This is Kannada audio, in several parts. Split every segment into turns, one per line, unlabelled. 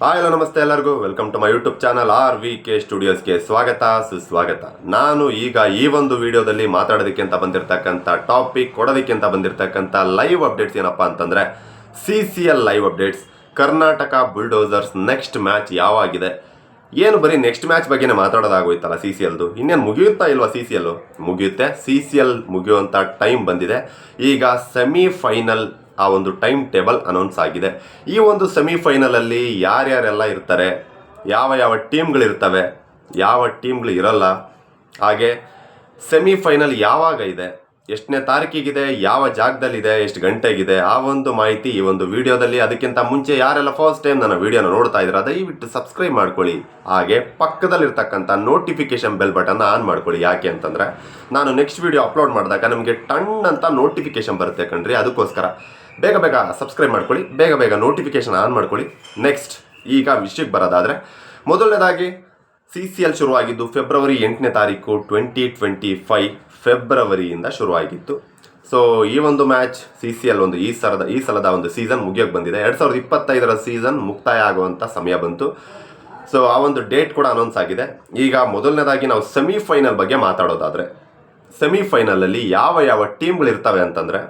ಹಾಯ್ ಹಲೋ ನಮಸ್ತೆ ಎಲ್ಲರಿಗೂ. Welcome to my YouTube channel R V K ಸ್ಟುಡಿಯೋಸ್ಗೆ ಸ್ವಾಗತ, ಸುಸ್ವಾಗತ. ನಾನು ಈಗ ಈ ಒಂದು ವಿಡಿಯೋದಲ್ಲಿ ಮಾತಾಡೋದಕ್ಕೆ ಅಂತ ಬಂದಿರತಕ್ಕಂಥ ಟಾಪಿಕ್ ಕೊಡೋದಕ್ಕೆ ಅಂತ ಬಂದಿರತಕ್ಕಂಥ ಲೈವ್ ಅಪ್ಡೇಟ್ಸ್ ಏನಪ್ಪ ಅಂತಂದರೆ C C L live updates Karnataka Bulldozers next match ಯಾವಾಗಿದೆ? ಏನು ಬರೀ ನೆಕ್ಸ್ಟ್ ಮ್ಯಾಚ್ ಬಗ್ಗೆನೇ ಮಾತಾಡೋದಾಗೋಯ್ತಲ್ಲ ಸಿ ಸಿ ಎಲ್ದು ಇನ್ನೇನು ಮುಗಿಯುತ್ತಾ ಇಲ್ವಾ ಸಿ ಸಿ ಎಲ್ ಮುಗಿಯುತ್ತೆ. ಸಿ ಸಿ ಎಲ್ ಮುಗಿಯುವಂಥ ಟೈಮ್ ಬಂದಿದೆ. ಈಗ ಸೆಮಿಫೈನಲ್ ಆ ಒಂದು ಟೈಮ್ ಟೇಬಲ್ ಅನೌನ್ಸ್ ಆಗಿದೆ. ಈ ಒಂದು ಸೆಮಿಫೈನಲಲ್ಲಿ ಯಾರ್ಯಾರೆಲ್ಲ ಇರ್ತಾರೆ, ಯಾವ ಯಾವ ಟೀಮ್ಗಳಿರ್ತವೆ, ಯಾವ ಟೀಮ್ಗಳು ಇರಲ್ಲ, ಹಾಗೆ ಸೆಮಿಫೈನಲ್ ಯಾವಾಗ ಇದೆ ಎಷ್ಟನೇ ತಾರೀಕಿಗಿದೆ, ಯಾವ ಜಾಗದಲ್ಲಿದೆ, ಎಷ್ಟು ಗಂಟೆಗಿದೆ, ಆ ಒಂದು ಮಾಹಿತಿ ಈ ಒಂದು ವಿಡಿಯೋದಲ್ಲಿ. ಅದಕ್ಕಿಂತ ಮುಂಚೆ ಯಾರೆಲ್ಲ ಫಸ್ಟ್ ಟೈಮ್ ನನ್ನ ವಿಡಿಯೋನ ನೋಡ್ತಾ ಇದ್ರೆ ದಯವಿಟ್ಟು ಸಬ್ಸ್ಕ್ರೈಬ್ ಮಾಡ್ಕೊಳ್ಳಿ. ಹಾಗೆ ಪಕ್ಕದಲ್ಲಿರ್ತಕ್ಕಂಥ ನೋಟಿಫಿಕೇಶನ್ ಬೆಲ್ ಬಟನ್ನ ಆನ್ ಮಾಡ್ಕೊಳ್ಳಿ. ಯಾಕೆ ಅಂತಂದರೆ, ನಾನು ನೆಕ್ಸ್ಟ್ ವಿಡಿಯೋ ಅಪ್ಲೋಡ್ ಮಾಡಿದಾಗ ನಮಗೆ ಟಣ್ ಅಂತ ನೋಟಿಫಿಕೇಶನ್ ಬರುತ್ತೆ ಕಣ್ರಿ, ಅದಕ್ಕೋಸ್ಕರ. ಬೇಗ ಬೇಗ ಸಬ್ಸ್ಕ್ರೈಬ್ ಮಾಡ್ಕೊಳ್ಳಿ, ಬೇಗ ಬೇಗ ನೋಟಿಫಿಕೇಶನ್ ಆನ್ ಮಾಡ್ಕೊಳ್ಳಿ. ನೆಕ್ಸ್ಟ್ ಈಗ ವಿಷಯಕ್ಕೆ ಬರೋದಾದರೆ, ಮೊದಲನೇದಾಗಿ ಸಿ ಶುರುವಾಗಿದ್ದು ಫೆಬ್ರವರಿ ಎಂಟನೇ ತಾರೀಕು ಟ್ವೆಂಟಿ ಟ್ವೆಂಟಿ ಫೈವ್ ಫೆಬ್ರವರಿಯಿಂದ ಶುರುವಾಗಿತ್ತು. ಸೊ ಈ ಒಂದು ಮ್ಯಾಚ್ ಸಿ ಸಿ ಎಲ್ ಒಂದು ಈ ಸಲದ ಈ ಸಲದ ಒಂದು ಸೀಸನ್ ಮುಗಿಯೋಕೆ ಬಂದಿದೆ. ಎರಡು ಸಾವಿರದ ಇಪ್ಪತ್ತೈದರ ಸೀಸನ್ ಮುಕ್ತಾಯ ಆಗುವಂಥ ಸಮಯ ಬಂತು. ಸೊ ಆ ಒಂದು ಡೇಟ್ ಕೂಡ ಅನೌನ್ಸ್ ಆಗಿದೆ. ಈಗ ಮೊದಲನೇದಾಗಿ ನಾವು ಸೆಮಿಫೈನಲ್ ಬಗ್ಗೆ ಮಾತಾಡೋದಾದರೆ ಸೆಮಿಫೈನಲಲ್ಲಿ ಯಾವ ಯಾವ ಟೀಮ್ಗಳು ಇರ್ತವೆ ಅಂತಂದರೆ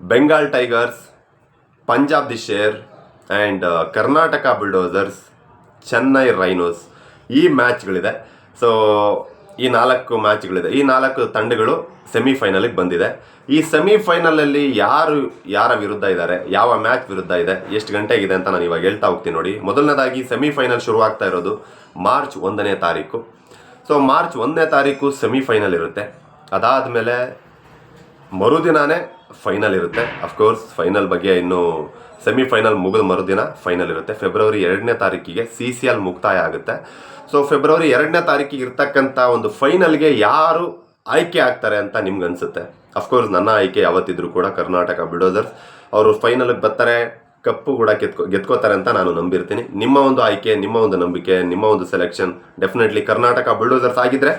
Bengal Tigers Punjab the Sher and Karnataka Bulldozers Chennai Rhinos ಈ ಮ್ಯಾಚ್ಗಳಿದೆ. ಸೊ ಈ ನಾಲ್ಕು ಮ್ಯಾಚ್ಗಳಿದೆ. ಈ ನಾಲ್ಕು ತಂಡಗಳು ಸೆಮಿಫೈನಲಿಗೆ ಬಂದಿದೆ. ಈ ಸೆಮಿಫೈನಲಲ್ಲಿ ಯಾರು, ಯಾರ ವಿರುದ್ಧ ಇದ್ದಾರೆ? ಯಾವ ಮ್ಯಾಚ್ ವಿರುದ್ಧ ಇದೆ? ಎಷ್ಟು ಗಂಟೆಗಿದೆ ಅಂತ ನಾನು ಇವಾಗ ಹೇಳ್ತಾ ಹೋಗ್ತೀನಿ ನೋಡಿ. ಮೊದಲನೇದಾಗಿ ಸೆಮಿಫೈನಲ್ ಶುರುವಾಗ್ತಾ ಇರೋದು ಮಾರ್ಚ್ ಒಂದನೇ ತಾರೀಕು. ಸೊ ಮಾರ್ಚ್ ಒಂದನೇ ತಾರೀಕು ಸೆಮಿಫೈನಲ್ ಇರುತ್ತೆ. ಅದಾದಮೇಲೆ ಮರುದಿನಾನೇ ಫೈನಲ್ ಇರುತ್ತೆ. ಅಫ್ಕೋರ್ಸ್ ಫೈನಲ್ ಬಗ್ಗೆ ಇನ್ನು ಸೆಮಿಫೈನಲ್ ಮುಗಿದ ಮರುದಿನ ಫೈನಲ್ ಇರುತ್ತೆ. ಫೆಬ್ರವರಿ ಎರಡನೇ ತಾರೀಕಿಗೆ ಸಿ ಸಿ ಎಲ್ ಮುಕ್ತಾಯ ಆಗುತ್ತೆ. ಸೊ ಫೆಬ್ರವರಿ ಎರಡನೇ ತಾರೀಕಿಗೆ ಇರ್ತಕ್ಕಂಥ ಒಂದು ಫೈನಲ್ಗೆ ಯಾರು ಆಯ್ಕೆ ಆಗ್ತಾರೆ ಅಂತ ನಿಮ್ಗೆ ಅನ್ಸುತ್ತೆ? ಅಫ್ಕೋರ್ಸ್ ನನ್ನ ಆಯ್ಕೆ ಯಾವತ್ತಿದ್ರು ಕೂಡ ಕರ್ನಾಟಕ ಬಿಡೋದರ್ಸ್ ಅವರು ಫೈನಲ್ಗೆ ಬರ್ತಾರೆ, ಕಪ್ಪು ಕೂಡ ಗೆತ್ಕೊ, ಗೆತ್ಕೋತಾರೆ ಅಂತ ನಾನು ನಂಬಿರ್ತೀನಿ. ನಿಮ್ಮ ಒಂದು ಆಯ್ಕೆ, ನಿಮ್ಮ ಒಂದು ನಂಬಿಕೆ, ನಿಮ್ಮ ಒಂದು ಸೆಲೆಕ್ಷನ್ ಡೆಫಿನೆಟ್ಲಿ ಕರ್ನಾಟಕ ಬಿಲ್ಡೋಸರ್ಸ್ ಆಗಿದ್ರೆ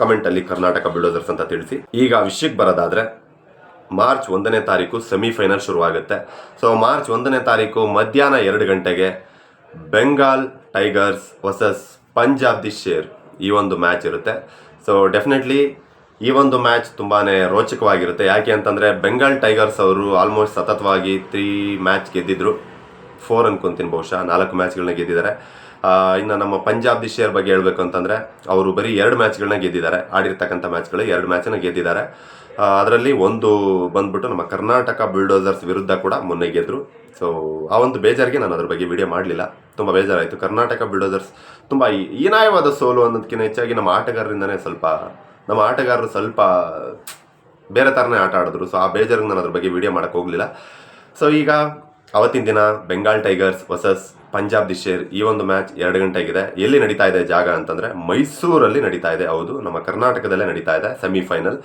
ಕಮೆಂಟಲ್ಲಿ ಕರ್ನಾಟಕ ಬಿಲ್ಡೋಸರ್ಸ್ ಅಂತ ತಿಳಿಸಿ. ಈಗ ವಿಷಯಕ್ಕೆ ಬರೋದಾದರೆ ಮಾರ್ಚ್ ಒಂದನೇ ತಾರೀಕು ಸೆಮಿಫೈನಲ್ ಶುರುವಾಗುತ್ತೆ. ಸೊ ಮಾರ್ಚ್ ಒಂದನೇ ತಾರೀಕು ಮಧ್ಯಾಹ್ನ ಎರಡು ಗಂಟೆಗೆ Bengal Tigers versus Punjab the Sher ಈ ಒಂದು ಮ್ಯಾಚ್ ಇರುತ್ತೆ. ಸೊ ಡೆಫಿನೆಟ್ಲಿ ಈ ಒಂದು ಮ್ಯಾಚ್ ತುಂಬಾ ರೋಚಕವಾಗಿರುತ್ತೆ. ಯಾಕೆ ಅಂತಂದರೆ ಬೆಂಗಾಲ್ ಟೈಗರ್ಸ್ ಅವರು ಆಲ್ಮೋಸ್ಟ್ ಸತತವಾಗಿ ತ್ರೀ ಮ್ಯಾಚ್ ಗೆದ್ದಿದ್ರು. ಫೋರ್ ಅನ್ಕೊಂತೀನಿ ಬಹುಶಃ, ನಾಲ್ಕು ಮ್ಯಾಚ್ಗಳನ್ನ ಗೆದ್ದಿದ್ದಾರೆ. ಇನ್ನು ನಮ್ಮ ಪಂಜಾಬ್ ದಿಶಿಯರ್ ಬಗ್ಗೆ ಹೇಳಬೇಕು ಅಂತಂದರೆ, ಅವರು ಬರೀ ಎರಡು ಮ್ಯಾಚ್ಗಳನ್ನ ಗೆದ್ದಿದ್ದಾರೆ. ಆಡಿರ್ತಕ್ಕಂಥ ಮ್ಯಾಚ್ಗಳು ಎರಡು ಮ್ಯಾಚನ್ನ ಗೆದ್ದಿದ್ದಾರೆ. ಅದರಲ್ಲಿ ಒಂದು ಬಂದ್ಬಿಟ್ಟು ನಮ್ಮ ಕರ್ನಾಟಕ ಬುಲ್ಡೋಸರ್ಸ್ ವಿರುದ್ಧ ಕೂಡ ಮೊನ್ನೆ ಗೆದ್ದರು ಸೊ ಆ ಒಂದು ಬೇಜಾರಿಗೆ ನಾನು ಅದ್ರ ಬಗ್ಗೆ ವಿಡಿಯೋ ಮಾಡಲಿಲ್ಲ. ತುಂಬ ಬೇಜಾರಾಯಿತು. ಕರ್ನಾಟಕ ಬಿಲ್ಡೋಸರ್ಸ್ ತುಂಬ ಹೀನಾಯವಾದ ಸೋಲು ಅನ್ನೋದಕ್ಕಿಂತ ಹೆಚ್ಚಾಗಿ ನಮ್ಮ ಆಟಗಾರರಿಂದನೇ ಸ್ವಲ್ಪ, ನಮ್ಮ ಆಟಗಾರರು ಸ್ವಲ್ಪ ಬೇರೆ ಥರನೇ ಆಟ ಆಡಿದ್ರು. ಸೊ ಆ ಬೇಜಾರಿಗೆ ನಾನು ಅದ್ರ ಬಗ್ಗೆ ವಿಡಿಯೋ ಮಾಡೋಕ್ಕೆ ಹೋಗಲಿಲ್ಲ. ಸೊ ಈಗ ಅವತ್ತಿನ ದಿನ ಬೆಂಗಾಲ್ ಟೈಗರ್ಸ್ ವರ್ಸಸ್ ಪಂಜಾಬ್ ದಿಶೇರ್ ಈ ಒಂದು ಮ್ಯಾಚ್ ಎರಡು ಗಂಟೆಗಿದೆ. ಎಲ್ಲಿ ನಡೀತಾ ಇದೆ ಜಾಗ ಅಂತಂದರೆ ಮೈಸೂರಲ್ಲಿ ನಡೀತಾ ಇದೆ. ಹೌದು, ನಮ್ಮ ಕರ್ನಾಟಕದಲ್ಲೇ ನಡೀತಾ ಇದೆ ಸೆಮಿಫೈನಲ್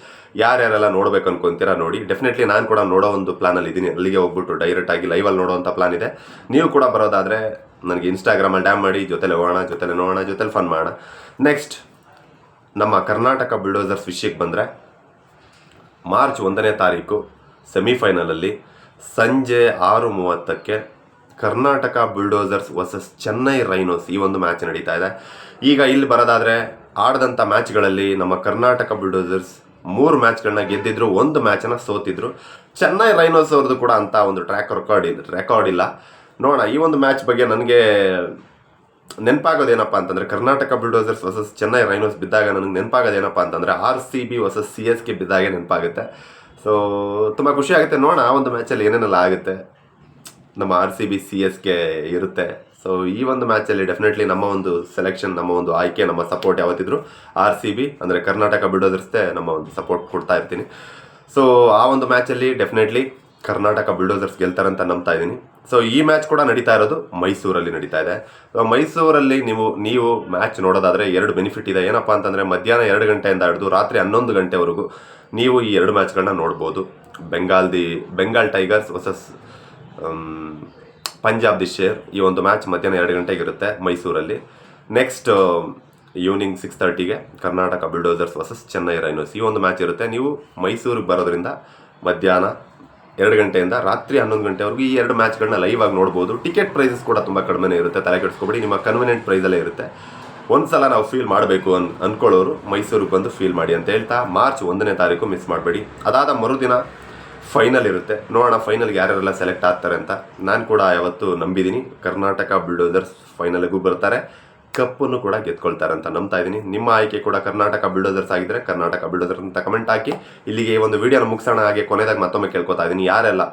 ಯಾರ್ಯಾರೆಲ್ಲ ನೋಡ್ಬೇಕು ಅನ್ಕೊಂತೀರಾ ನೋಡಿ. ಡೆಫಿನೆಟ್ಲಿ ನಾನು ಕೂಡ ನೋಡೋ ಒಂದು ಪ್ಲಾನಲ್ಲಿ ಇದ್ದೀನಿ ಅಲ್ಲಿಗೆ ಹೋಗ್ಬಿಟ್ಟು ಡೈರೆಕ್ಟ್ ಆಗಿ ಲೈವಲ್ಲಿ ನೋಡೋವಂಥ ಪ್ಲಾನ್ ಇದೆ. ನೀವು ಕೂಡ ಬರೋದಾದರೆ ನನಗೆ ಇನ್ಸ್ಟಾಗ್ರಾಮಲ್ಲಿ ಡ್ಯಾಮ್ ಮಾಡಿ, ಜೊತೆಲೆ ಹೋಗೋಣ, ಜೊತೆಲೆ ನೋಡೋಣ, ಜೊತೆಲಿ ಫನ್ ಮಾಡೋಣ. ನೆಕ್ಸ್ಟ್ ನಮ್ಮ ಕರ್ನಾಟಕ ಬಿಲ್ಡೋಸರ್ಸ್ ವಿಷಯಕ್ಕೆ ಬಂದರೆ ಮಾರ್ಚ್ ಒಂದನೇ ತಾರೀಕು ಸೆಮಿಫೈನಲಲ್ಲಿ ಸಂಜೆ ಆರು ಮೂವತ್ತಕ್ಕೆ Karnataka Bulldozers versus Chennai Rhinos ಈ ಒಂದು ಮ್ಯಾಚ್ ನಡೀತಾ ಇದೆ. ಈಗ ಇಲ್ಲಿ ಬರೋದಾದರೆ ಆಡದಂಥ ಮ್ಯಾಚ್ಗಳಲ್ಲಿ ನಮ್ಮ ಕರ್ನಾಟಕ ಬುಲ್ಡೋಸರ್ಸ್ ಮೂರು ಮ್ಯಾಚ್ಗಳನ್ನ ಗೆದ್ದಿದ್ರು, ಒಂದು ಮ್ಯಾಚನ್ನು ಸೋತಿದ್ರು. ಚೆನ್ನೈ ರೈನೋಸ್ ಅವ್ರದ್ದು ಕೂಡ ಅಂತ ಒಂದು ಟ್ರ್ಯಾಕ್ ರೆಕಾರ್ಡ್ ಇದೆ ರೆಕಾರ್ಡ್ ಇಲ್ಲ. ನೋಡೋಣ, ಈ ಒಂದು ಮ್ಯಾಚ್ ಬಗ್ಗೆ ನನಗೆ ನೆನಪಾಗೋದೇನಪ್ಪ ಅಂತಂದರೆ, Karnataka Bulldozers versus Chennai Rhinos ಬಿದ್ದಾಗ ನನಗೆ ನೆನಪಾಗೋದೇನಪ್ಪ ಅಂತಂದರೆ R C B versus C S K ಬಿದ್ದಾಗ ನೆನಪಾಗುತ್ತೆ. ಸೊ ತುಂಬ ಖುಷಿ ಆಗುತ್ತೆ. ನೋಡೋಣ ಆ ಒಂದು ಮ್ಯಾಚಲ್ಲಿ ಏನೇನೆಲ್ಲ ಆಗುತ್ತೆ. ನಮ್ಮ R C B C S K ಇರುತ್ತೆ. ಸೊ ಈ ಒಂದು ಮ್ಯಾಚಲ್ಲಿ ಡೆಫಿನೆಟ್ಲಿ ನಮ್ಮ ಒಂದು ಸೆಲೆಕ್ಷನ್ ನಮ್ಮ ಒಂದು ಆಯ್ಕೆ, ನಮ್ಮ ಸಪೋರ್ಟ್ ಯಾವತ್ತಿದ್ರು ಆರ್ ಸಿ ಬಿ ಅಂದರೆ ಕರ್ನಾಟಕ ಬಿಲ್ಡೋಸರ್ಸ್ದೇ ನಮ್ಮ ಒಂದು ಸಪೋರ್ಟ್ ಕೊಡ್ತಾ ಇರ್ತೀನಿ. ಸೊ ಆ ಒಂದು ಮ್ಯಾಚಲ್ಲಿ ಡೆಫಿನೆಟ್ಲಿ ಕರ್ನಾಟಕ ಬಿಲ್ಡೋಸರ್ಸ್ ಗೆಲ್ತಾರಂತ ನಂಬ್ತಾ ಇದ್ದೀನಿ. ಸೊ ಈ ಮ್ಯಾಚ್ ಕೂಡ ನಡೀತಾ ಇರೋದು ಮೈಸೂರಲ್ಲಿ ನಡೀತಾ ಇದೆ. ಸೊ ಮೈಸೂರಲ್ಲಿ ನೀವು ನೀವು ಮ್ಯಾಚ್ ನೋಡೋದಾದರೆ ಎರಡು ಬೆನಿಫಿಟ್ ಇದೆ. ಏನಪ್ಪಾ ಅಂತಂದರೆ ಮಧ್ಯಾಹ್ನ ಎರಡು ಗಂಟೆಯಿಂದ ಹಿಡಿದು ರಾತ್ರಿ ಹನ್ನೊಂದು ಗಂಟೆವರೆಗೂ ನೀವು ಈ ಎರಡು ಮ್ಯಾಚ್ಗಳನ್ನ ನೋಡ್ಬೋದು. Bengal the Bengal Tigers versus Punjab the Sher ಈ ಒಂದು ಮ್ಯಾಚ್ ಮಧ್ಯಾಹ್ನ ಎರಡು ಗಂಟೆಗೆ ಇರುತ್ತೆ ಮೈಸೂರಲ್ಲಿ. ನೆಕ್ಸ್ಟ್ ಈವ್ನಿಂಗ್ ಸಿಕ್ಸ್ ತರ್ಟಿಗೆ Karnataka Bulldozers versus Chennai Rhinos ಈ ಒಂದು ಮ್ಯಾಚ್ ಇರುತ್ತೆ. ನೀವು ಮೈಸೂರಿಗೆ ಬರೋದ್ರಿಂದ ಮಧ್ಯಾಹ್ನ ಎರಡು ಗಂಟೆಯಿಂದ ರಾತ್ರಿ ಹನ್ನೊಂದು ಗಂಟೆವರೆಗೂ ಈ ಎರಡು ಮ್ಯಾಚ್ಗಳನ್ನ ಲೈವ್ ಆಗಿ ನೋಡ್ಬೋದು. ಟಿಕೆಟ್ ಪ್ರೈಸಸ್ ಕೂಡ ತುಂಬ ಕಡಿಮೆ ಇರುತ್ತೆ, ತಲೆ ಕೆಡಿಸ್ಕೊಬೇಡಿ, ನಿಮ್ಮ ಕನ್ವಿನಿಯಂಟ್ ಪ್ರೈಸಲ್ಲೇ ಇರುತ್ತೆ. ಒಂದ್ಸಲ ನಾವು ಫೀಲ್ ಮಾಡಬೇಕು ಅನ್ ಅಂದ್ಕೊಳ್ಳೋರು ಮೈಸೂರಿಗೆ ಬಂದು ಫೀಲ್ ಮಾಡಿ ಅಂತ ಹೇಳ್ತಾ, ಮಾರ್ಚ್ ಒಂದನೇ ತಾರೀಕು ಮಿಸ್ ಮಾಡಬೇಡಿ. ಅದಾದ ಮರುದಿನ ಫೈನಲ್ ಇರುತ್ತೆ. ನೋಡೋಣ ಫೈನಲ್ಗೆ ಯಾರ್ಯಾರೆಲ್ಲ ಸೆಲೆಕ್ಟ್ ಆಗ್ತಾರೆ ಅಂತ. ನಾನು ಕೂಡ ಯಾವತ್ತು ನಂಬಿದ್ದೀನಿ ಕರ್ನಾಟಕ ಬಿಲ್ಡೋದರ್ಸ್ ಫೈನಲ್ಗೂ ಬರ್ತಾರೆ. ಕಪ್ಪನ್ನು ಕೂಡ ಗೆದ್ಕೊಳ್ತಾರೆ ಅಂತ ನಂಬ್ತಾ ಇದ್ದೀನಿ. ನಿಮ್ಮ ಆಯ್ಕೆ ಕೂಡ ಕರ್ನಾಟಕ ಬಿಲ್ಡೋದರ್ಸ್ ಆಗಿದ್ರೆ ಕರ್ನಾಟಕ ಬಿಲ್ಡೋದರ್ಸ್ ಅಂತ ಕಮೆಂಟ್ ಹಾಕಿ. ಇಲ್ಲಿಗೆ ಈ ಒಂದು ವಿಡಿಯೋನ ಮುಗಿಸೋಣ. ಹಾಗೆ ಕೊನೆದಾಗ ಮತ್ತೊಮ್ಮೆ ಕೇಳ್ಕೊತಾ ಇದ್ದೀನಿ. ಯಾರೆಲ್ಲ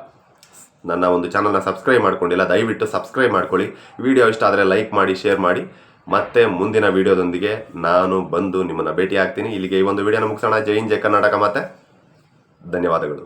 ನನ್ನ ಒಂದು ಚಾನಲ್ನ ಸಬ್ಸ್ಕ್ರೈಬ್ ಮಾಡ್ಕೊಂಡಿಲ್ಲ, ದಯವಿಟ್ಟು ಸಬ್ಸ್ಕ್ರೈಬ್ ಮಾಡ್ಕೊಳ್ಳಿ. ವಿಡಿಯೋ ಇಷ್ಟ ಆದರೆ ಲೈಕ್ ಮಾಡಿ ಶೇರ್ ಮಾಡಿ. ಮತ್ತೆ ಮುಂದಿನ ವಿಡಿಯೋದೊಂದಿಗೆ ನಾನು ಬಂದು ನಿಮ್ಮನ್ನು ಭೇಟಿ ಆಗ್ತೀನಿ ಇಲ್ಲಿಗೆ ಈ ಒಂದು ವಿಡಿಯೋನ ಮುಗಿಸೋಣ. ಜೈ ಹಿಂದ್, ಜೈ ಕರ್ನಾಟಕ ಮತ್ತೆ ಧನ್ಯವಾದಗಳು.